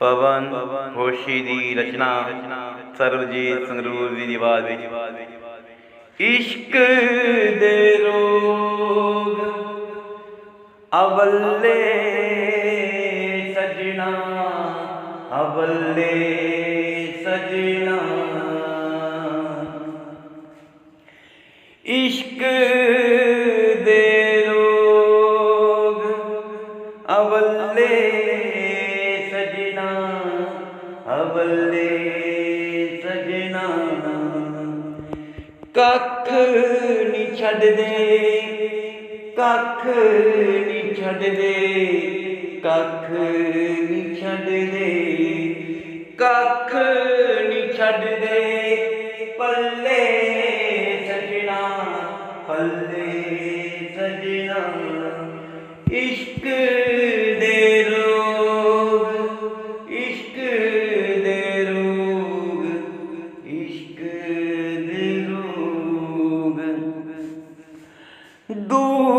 ਪਵਨ ਹੋਸ਼ੀ ਦੀ ਰਚਨਾ, ਸਰਬਜੀਤ ਸੰਗਰੂਰ ਦੀ ਆਵਾਜ਼ ਵਿੱਚ। ਇਸ਼ਕ ਦੇ ਰੋਗ ਅਵੱਲੇ ਸਜਣਾ ਅਵੱਲੇ ਸਜਣਾ। ਇਸ਼ਕ ਦੇ ਰੋਗ ਅਵੱਲੇ ਸਜਣਾ ਅਵੱਲੇ ਸਜਣਾ। ਕੱਖ ਨਹੀਂ ਛੱਡਦੇ, ਕੱਖ ਨਹੀਂ ਛੱਡਦੇ, ਕੱਖ ਨਹੀਂ ਛੱਡਦੇ। ਕੱਖ ਨਹੀਂ ਛੱਡਦੇ, ਪੱਲੇ ਸਜਣਾ ਪੱਲੇ ਸਜਣਾ। ਇਸ਼ਕ do